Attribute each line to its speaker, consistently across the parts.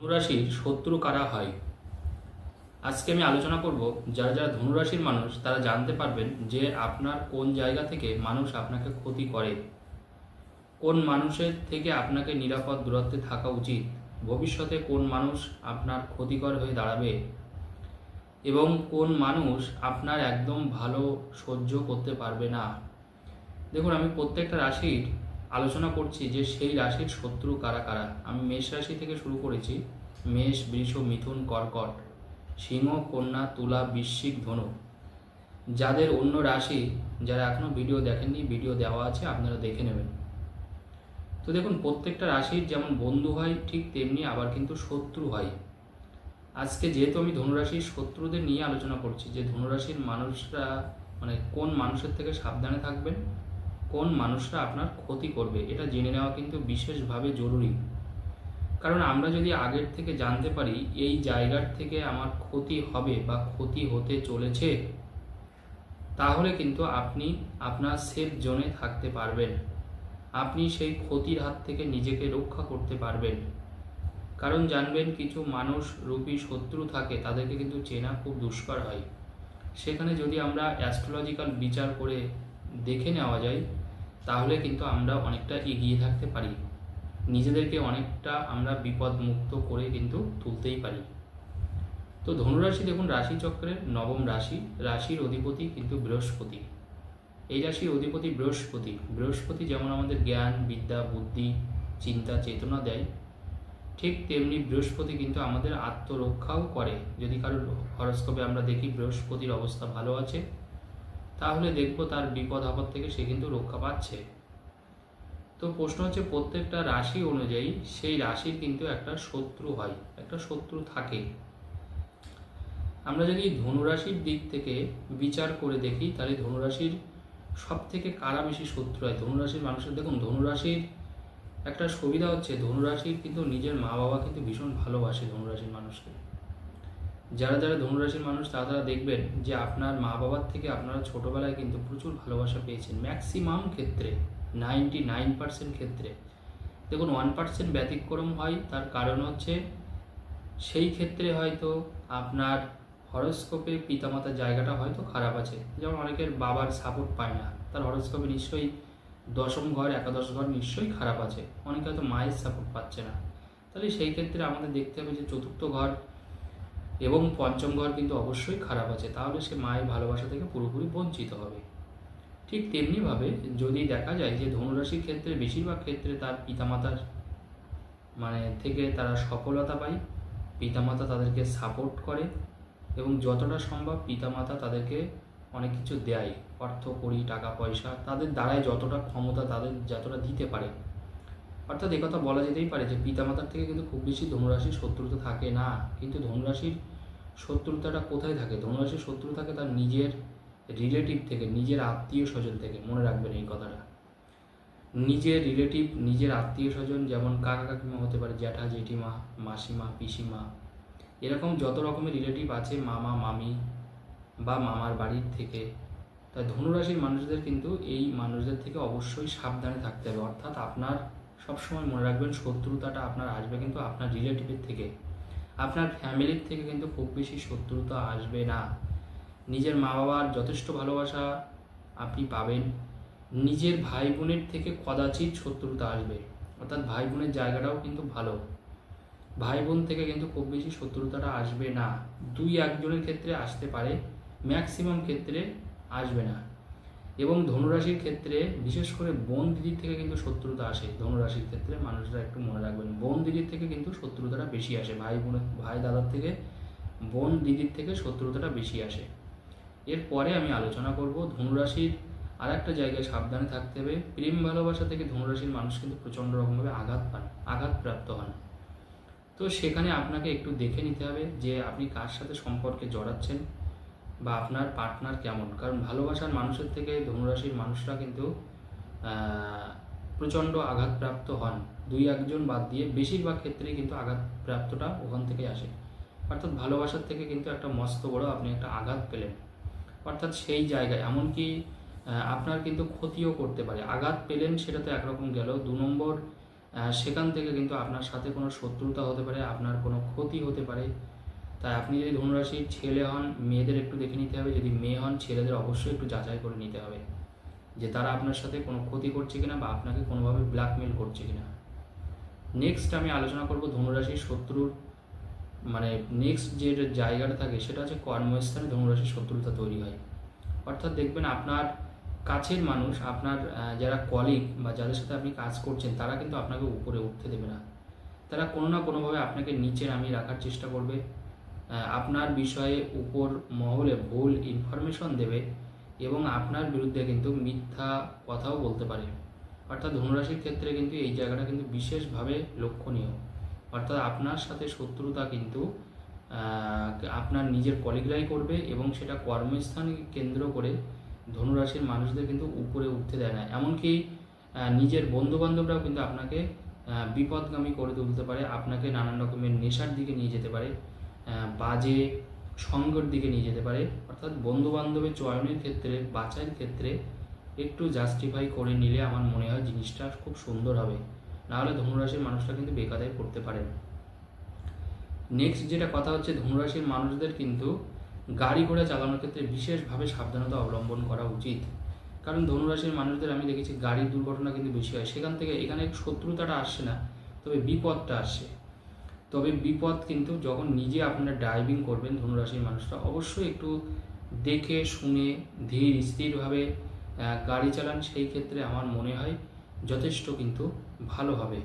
Speaker 1: ধনুরাশির শত্রু কারা হয়? আজকে আমি আলোচনা করব যারা যারা ধনুরাশির মানুষ, তারা জানতে পারবেন যে আপনার কোন জায়গা থেকে মানুষ আপনাকে ক্ষতি করে। কোন মানুষের থেকে আপনাকে নিরাপদ দূরত্বে থাকা উচিত? ভবিষ্যতে কোন মানুষ আপনার ক্ষতিকর হয়ে দাঁড়াবে? এবং কোন মানুষ আপনার একদম ভালো সহ্য করতে পারবে না? দেখুন, আমি প্রত্যেকটা রাশির আলোচনা করছি যে সেই রাশির শত্রু কারা কারা? আমি মেষ রাশি থেকে শুরু করেছি। মেষ, বৃষ, মিথুন, কর্কট, সিংহ, কন্যা, তুলা, বৃশ্চিক, ধনু। যাদের অন্য রাশি, যারা এখনও ভিডিও দেখেননি, ভিডিও দেওয়া আছে, আপনারা দেখে নেবেন। তো দেখুন, প্রত্যেকটা রাশির যেমন বন্ধু হয়, ঠিক তেমনি আবার কিন্তু শত্রু হয়। আজকে যেহেতু আমি ধনুরাশির শত্রুদের নিয়ে আলোচনা করছি, যে ধনুরাশির মানুষরা মানে কোন মানুষের থেকে সাবধানে থাকবেন কোন মানুষরা আপনার ক্ষতি করবে, এটা জেনে নেওয়া কিন্তু বিশেষভাবে জরুরি। কারণ আমরা যদি আগের থেকে জানতে পারি, এই জায়গার থেকে আমার ক্ষতি হবে বা ক্ষতি হতে চলেছে, তাহলে কিন্তু আপনি আপনার সেফ জোনে থাকতে পারবেন। আপনি সেই ক্ষতির হাত থেকে নিজেকে রক্ষা করতে পারবেন। কারণ জানবেন কিছু মানুষ, রূপী শত্রু থাকে, তাদেরকে কিন্তু চেনা খুব দুষ্কর হয়। সেখানে যদি আমরা অ্যাস্ট্রোলজিক্যাল বিচার করে দেখে নেওয়া যায় তাহলে কিন্তু আমরা অনেকটা এগিয়ে থাকতে পারি। নিজেদেরকে অনেকটা আমরা বিপদ মুক্ত করে কিন্তু তুলতেই পারি। তো ধনুরাশি দেখুন, রাশিচক্রের নবম রাশি। রাশির অধিপতি কিন্তু বৃহস্পতি। এই রাশির অধিপতি বৃহস্পতি। বৃহস্পতি যেমন আমাদের জ্ঞান, বিদ্যা, বুদ্ধি, চিন্তা, চেতনা দেয়, ঠিক তেমনি বৃহস্পতি কিন্তু আমাদের আত্মরক্ষাও করে। যদি কারোর হরস্কোপে আমরা দেখি বৃহস্পতির অবস্থা ভালো আছে তাহলে দেখব তার বিপদ আপদ থেকে সে কিন্তু রক্ষা পাচ্ছে। তো প্রশ্ন হচ্ছে, প্রত্যেকটা রাশি অনুযায়ী সেই রাশির কিন্তু একটা শত্রু হয়, একটা শত্রু থাকে। আমরা যদি ধনুরাশির দিক থেকে বিচার করে দেখি, তাহলে ধনুরাশির সব থেকে কারা বেশি শত্রু হয়? ধনুরাশির মানুষের, দেখুন, ধনুরাশির একটা সুবিধা হচ্ছে, ধনুরাশির কিন্তু নিজের মা বাবা কিন্তু ভীষণ ভালোবাসে ধনুরাশির মানুষকে। যারা যারা ধনুরাশির মানুষ, তারা তারা দেখবেন যে আপনার মা বাবার থেকে আপনারা ছোটোবেলায় কিন্তু প্রচুর ভালোবাসা পেয়েছেন। ম্যাক্সিমাম ক্ষেত্রে নাইনটি নাইন পার্সেন্ট ক্ষেত্রে। দেখুন ওয়ান পার্সেন্ট ব্যতিক্রম হয়, তার কারণ হচ্ছে সেই ক্ষেত্রে হয়তো আপনার হরস্কোপে পিতামাতার জায়গাটা হয়তো খারাপ আছে। যেমন অনেকের বাবার সাপোর্ট পায় না, তার হরস্কোপে নিশ্চয়ই দশম ঘর, একাদশ ঘর নিশ্চয়ই খারাপ আছে। অনেকে হয়তো মায়ের সাপোর্ট পাচ্ছে না। তাহলে সেই ক্ষেত্রে আমাদের দেখতে হবে যে চতুর্থ ঘর এবং পঞ্চম ঘর কিন্তু অবশ্যই খারাপ আছে, তাহলে সে মায়ের ভালোবাসা থেকে পুরোপুরি বঞ্চিত হবে। ঠিক তেমনিভাবে যদি দেখা যায় যে ধনুরাশির ক্ষেত্রে, বেশিরভাগ ক্ষেত্রে তার পিতামাতার মানে থেকে তারা সফলতা পায়, পিতামাতা তাদেরকে সাপোর্ট করে এবং যতটা সম্ভব পিতামাতা তাদেরকে অনেক কিছু দেয়। অর্থ করি টাকা পয়সা, তাদের দ্বারাই যতটা ক্ষমতা তাদের যতটা দিতে পারে। অর্থাৎ একথা বলা যেতেই পারে যে পিতামাতার থেকে কিন্তু খুব বেশি ধনুরাশির শত্রুতা থাকে না। কিন্তু ধনুরাশির শত্রুতাটা কোথায় থাকে? ধনুরাশির শত্রু থাকে তার নিজের রিলেটিভ থেকে, নিজের আত্মীয় স্বজন থেকে। মনে রাখবেন এই কথাটা। নিজের রিলেটিভ নিজের আত্মীয় স্বজন যেমন কাকা কাকিমা হতে পারে, জ্যাঠা, জেঠিমা, মাসিমা, পিসিমা, এরকম যত রকমের রিলেটিভ আছে মামা, মামি বা মামার বাড়ির থেকে তাই ধনুরাশির মানুষদের কিন্তু এই মানুষদের থেকে অবশ্যই সাবধানে থাকতে হবে। অর্থাৎ আপনার সবসময় মনে রাখবেন, শত্রুতাটা আপনার আসবে কিন্তু আপনার রিলেটিভের থেকে। আপনার ফ্যামিলির থেকে কিন্তু খুব বেশি শত্রুতা আসবে না। নিজের মা বাবার যথেষ্ট ভালোবাসা আপনি পাবেন। নিজের ভাই বোনের থেকে কদাচিৎ শত্রুতা আসবে। অর্থাৎ ভাই বোনের জায়গাটাও কিন্তু ভালো। ভাই বোন থেকে কিন্তু খুব বেশি শত্রুতাটা আসবে না। দুই একজনের ক্ষেত্রে আসতে পারে ম্যাক্সিমাম ক্ষেত্রে আসবে না। এবং ধনুরাশির ক্ষেত্রে, বিশেষ করে বোন দিদির থেকে কিন্তু শত্রুতা আসে। ধনুরাশির ক্ষেত্রে মানুষরা একটু মনে রাখবেন, বোন দিদির থেকে কিন্তু শত্রুতাটা বেশি আসে। ভাই বোনের ভাই দাদার থেকে বোন দিদির থেকে শত্রুতাটা বেশি আসে। এরপরে আমি আলোচনা করব ধনুরাশির আর একটা জায়গায় সাবধানে থাকতে হবে। প্রেম ভালোবাসা থেকে ধনুরাশির মানুষ কিন্তু প্রচণ্ড রকমভাবে আঘাত পান, আঘাতপ্রাপ্ত হন। তো সেখানে আপনাকে একটু দেখে নিতে হবে যে আপনি কার সাথে সম্পর্কে জড়াচ্ছেন। বা আপনার পার্টনার কেমন? কারণ ভালোবাসার মানুষের থেকে ধনুরাশির মানুষরা কিন্তু প্রচণ্ড আঘাতপ্রাপ্ত হন। দুই একজন বাদ দিয়ে বেশিরভাগ ক্ষেত্রেই কিন্তু আঘাতপ্রাপ্তটা ওখান থেকেই আসে। অর্থাৎ ভালোবাসার থেকে কিন্তু একটা মস্ত বড় আপনি একটা আঘাত পেলেন। অর্থাৎ সেই জায়গায়, এমনকি আপনার কিন্তু ক্ষতিও করতে পারে। আঘাত পেলেন সেটা তো একরকম গেল দু নম্বর সেখান থেকে কিন্তু আপনার সাথে কোনো শত্রুতা হতে পারে, আপনার কোনো ক্ষতি হতে পারে। তাই আপনি যদি ধনুরাশির ছেলে হন, মেয়েদের একটু দেখে নিতে হবে। যদি মেয়ে হন, ছেলেদের অবশ্যই একটু যাচাই করে নিতে হবে যে তারা আপনার সাথে কোনো ক্ষতি করছে কিনা বা আপনাকে কোনোভাবে ব্ল্যাকমেল করছে কিনা। নেক্সট আমি আলোচনা করব ধনুরাশির শত্রুর মানে নেক্সট যে জায়গাটা থাকে সেটা হচ্ছে কর্মস্থানে ধনুরাশির শত্রুতা তৈরি হয়। অর্থাৎ দেখবেন আপনার কাছের মানুষ, আপনার যারা কলিগ বা যাদের সাথে আপনি কাজ করছেন, তারা কিন্তু আপনাকে উপরে উঠতে দেবে না। তারা কোনো না কোনোভাবে আপনাকে নিচে নামিয়ে রাখার চেষ্টা করবে। আপনার বিষয়ে উপর মহলে ভুল ইনফরমেশন দেবে এবং আপনার বিরুদ্ধে কিন্তু মিথ্যা কথাও বলতে পারে। অর্থাৎ ধনুরাশির ক্ষেত্রে কিন্তু এই জায়গাটা কিন্তু বিশেষভাবে লক্ষণীয়। অর্থাৎ আপনার সাথে শত্রুতা কিন্তু আপনার নিজের কলিগরাই করবে এবং সেটা কর্মস্থানকে কেন্দ্র করে ধনুরাশির মানুষদের কিন্তু উপরে উঠতে দেয় না। এমনকি নিজের বন্ধু বান্ধবরাও কিন্তু আপনাকে বিপদগামী করে তুলতে পারে, আপনাকে নানান রকমের নেশার দিকে নিয়ে যেতে পারে। বাজে সঙ্গের দিকে নিয়ে যেতে পারে। অর্থাৎ বন্ধু বান্ধবের চয়নের ক্ষেত্রে, বাছাইয়ের ক্ষেত্রে একটু জাস্টিফাই করে নিলে আমার মনে হয় জিনিসটা খুব সুন্দর হবে। নাহলে ধনুরাশির মানুষরা কিন্তু বেকাদায় পড়তে পারে। নেক্সট যেটা কথা হচ্ছে, ধনুরাশির মানুষদের কিন্তু গাড়ি ঘোড়া চালানোর ক্ষেত্রে বিশেষভাবে সাবধানতা অবলম্বন করা উচিত। কারণ ধনুরাশির মানুষদের আমি দেখেছি গাড়ির দুর্ঘটনা কিন্তু বেশি হয়। সেখান থেকে এখানে শত্রুতাটা আসছে না, তবে বিপদটা আসছে। তবে বিপদ কিন্তু যখন নিজে আপনারা ড্রাইভিং করবেন ধনুরাশির মানুষরা অবশ্যই একটু দেখে, শুনে, ধীর, স্থিরভাবে গাড়ি চালান, সেই ক্ষেত্রে আমার মনে হয় যথেষ্ট কিন্তু ভালো হবে।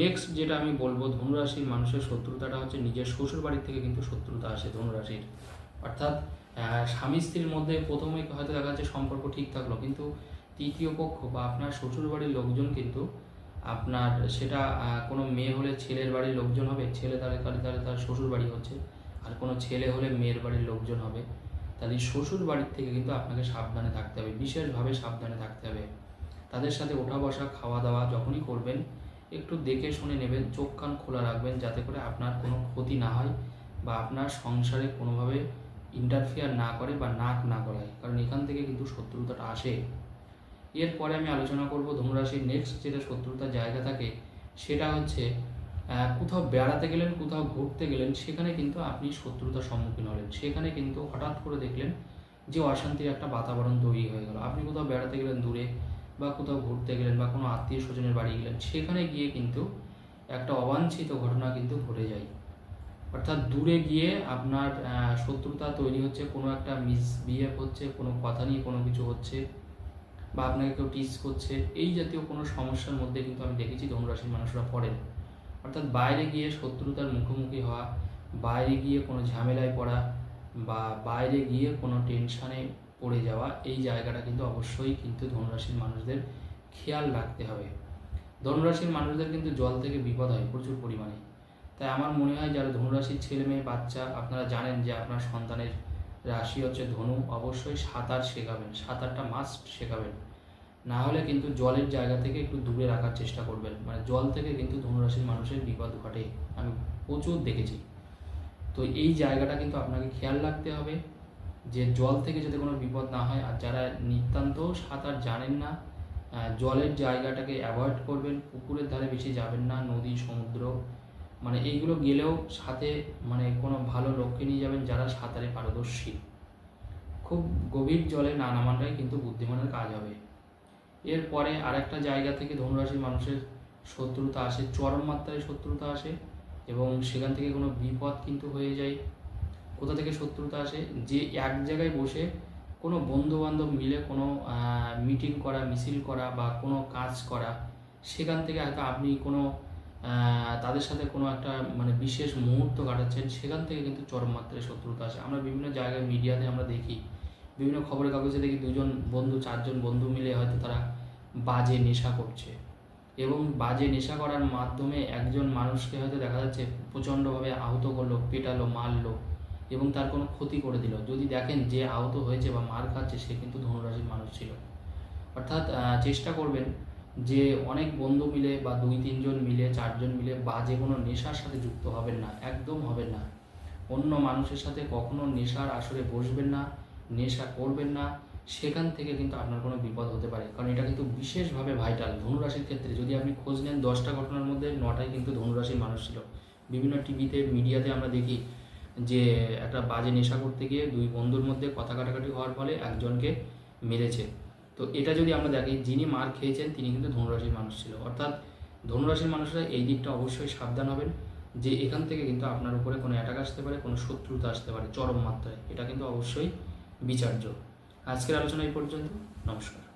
Speaker 1: নেক্সট যেটা আমি বলব, ধনুরাশির মানুষের শত্রুতাটা হচ্ছে নিজের শ্বশুর বাড়ির থেকে কিন্তু শত্রুতা আসে ধনুরাশির। অর্থাৎ স্বামী স্ত্রীর মধ্যে প্রথমে হয়তো দেখা যাচ্ছে সম্পর্ক ঠিক থাকল, কিন্তু তৃতীয় পক্ষ বা আপনার শ্বশুর বাড়ির লোকজন কিন্তু আপনার সেটা কোনো মেয়ে হলে ছেলের বাড়ির লোকজন হবে? ছেলে তাহলে তাহলে তাহলে তার শ্বশুর বাড়ি হচ্ছে। আর কোনো ছেলে হলে মেয়ের বাড়ির লোকজন হবে? তাহলে শ্বশুর বাড়ির থেকে কিন্তু আপনাকে সাবধানে থাকতে হবে। বিশেষভাবে সাবধানে থাকতে হবে। তাদের সাথে ওঠা বসা, খাওয়া দাওয়া যখনই করবেন, একটু দেখে শুনে নেবেন, চোখ কান খোলা রাখবেন, যাতে করে আপনার কোনো ক্ষতি না হয় বা আপনার সংসারে কোনোভাবে ইন্টারফেয়ার না করে বা নাক না গলায়। কারণ এখান থেকে কিন্তু শত্রুতাটা আসে। এরপরে আমি আলোচনা করব ধনুরাশির নেক্সট যেটা শত্রুতার জায়গা থাকে, সেটা হচ্ছে কোথাও বেড়াতে গেলেন, কোথাও ঘুরতে গেলেন, সেখানে কিন্তু আপনি শত্রুতার সম্মুখীন হলেন। সেখানে কিন্তু হঠাৎ করে দেখলেন যে অশান্তির একটা বাতাবরণ তৈরি হয়ে গেল। আপনি কোথাও বেড়াতে গেলেন দূরে বা কোথাও ঘুরতে গেলেন বা কোনো আত্মীয় স্বজনের বাড়ি গেলেন, সেখানে গিয়ে কিন্তু একটা অবাঞ্ছিত ঘটনা কিন্তু ঘটে যায়। অর্থাৎ দূরে গিয়ে আপনার শত্রুতা তৈরি হচ্ছে, কোনো একটা মিসবিহেভ হচ্ছে, কোনো কথা নিয়ে কোনো কিছু হচ্ছে। বা আপনাকে কেউ টিস করছে, এই জাতীয় কোনো সমস্যার মধ্যে কিন্তু আমি দেখেছি ধনুরাশির মানুষরা পড়েন। অর্থাৎ বাইরে গিয়ে শত্রুতার মুখোমুখি হওয়া, বাইরে গিয়ে কোনো ঝামেলায় পড়া বা বাইরে গিয়ে কোনো টেনশানে পড়ে যাওয়া, এই জায়গাটা কিন্তু অবশ্যই কিন্তু ধনুরাশির মানুষদের খেয়াল রাখতে হবে। ধনুরাশির মানুষদের কিন্তু জল থেকে বিপদ হয় প্রচুর পরিমাণে। তাই আমার মনে হয় যারা ধনুরাশির ছেলে মেয়ে বাচ্চা, আপনারা জানেন যে আপনার সন্তানের রাশি হচ্ছে ধনু, অবশ্যই সাঁতার শেখাবেন, সাঁতারটা মাস্ট শেখাবেন। না হলে কিন্তু জলের জায়গা থেকে একটু দূরে রাখার চেষ্টা করবেন। মানে জল থেকে কিন্তু ধনুরাশির মানুষের বিপদ ঘটে। আমি প্রচুর দেখেছি। তো এই জায়গাটা কিন্তু আপনাকে খেয়াল রাখতে হবে যে জল থেকে যাতে কোনো বিপদ না হয়, আর যারা নিতান্ত সাঁতার জানেন না জলের জায়গাটাকে অ্যাভয়েড করবেন, পুকুরের ধারে বেশি যাবেন না, নদী, সমুদ্র মানে এইগুলো গেলেও সাথে মানে কোনো ভালো লোককে নিয়ে যাবেন যারা সাঁতারে পারদর্শী। খুব গভীর জলে না নামাটাই কিন্তু বুদ্ধিমানের কাজ হবে। এরপরে আরেকটা জায়গা থেকে ধনুরাশির মানুষের শত্রুতা আসে, চরম মাত্রায় শত্রুতা আসে এবং সেখান থেকে কোনো বিপদ কিন্তু হয়ে যায়। কোথা থেকে শত্রুতা আসে? যে এক জায়গায় বসে কোনো বন্ধু বান্ধব মিলে কোনো মিটিং করা, মিছিল করা বা কোনো কাজ করা, সেখান থেকে হয়তো আপনি কোনো তাদের সাথে কোনো একটা মানে বিশেষ মুহূর্ত কাটাচ্ছেন, সেখান থেকে কিন্তু চরম মাত্রায় শত্রুতা আসে। আমরা বিভিন্ন জায়গায় মিডিয়াতে আমরা দেখি, বিভিন্ন খবরের কাগজে দেখি দুজন বন্ধু, চারজন বন্ধু মিলে হয়তো তারা বাজে নেশা করছে। এবং বাজে নেশা করার মাধ্যমে একজন মানুষকে হয়তো দেখা যাচ্ছে প্রচণ্ডভাবে আহত করল, পেটালো, মারলো এবং তার কোনো ক্ষতি করে দিল। যদি দেখেন যে আহত হয়েছে বা মার খাচ্ছে, সে কিন্তু ধনুরাশির মানুষ ছিল। অর্থাৎ চেষ্টা করবেন যে অনেক বন্ধু মিলে বা দুই, তিনজন মিলে, চারজন মিলে বাজে কোনো নেশার সাথে যুক্ত হবেন না, একদম হবেন না। অন্য মানুষের সাথে কখনো নেশার আসরে বসবেন না, নেশা করবেন না, সেখান থেকে কিন্তু আপনার কোনো বিপদ হতে পারে। কারণ এটা কিন্তু বিশেষভাবে ভাইটাল ধনুরাশির ক্ষেত্রে যদি আপনি খোঁজ নেন, দশটা ঘটনার মধ্যে নটাই কিন্তু ধনুরাশির মানুষ ছিল। বিভিন্ন টিভিতে, মিডিয়াতে আমরা দেখি যে একটা বাজে নেশা করতে গিয়ে দুই বন্ধুর মধ্যে কথা কাটাকাটি হওয়ার ফলে একজনকে মেরেছে। তো এটা যদি আমরা দেখি, যিনি মার খেয়েছেন তিনি কিন্তু ধনুরাশির মানুষ ছিল। অর্থাৎ ধনুরাশির মানুষরা এই দিকটা অবশ্যই সাবধান হবেন যে এখান থেকে কিন্তু আপনার উপরে কোনো অ্যাটাক আসতে পারে, কোনো শত্রুতা আসতে পারে, চরম মাত্রায়। এটা কিন্তু অবশ্যই বিচার্য। আজকের আলোচনা এই পর্যন্ত। নমস্কার।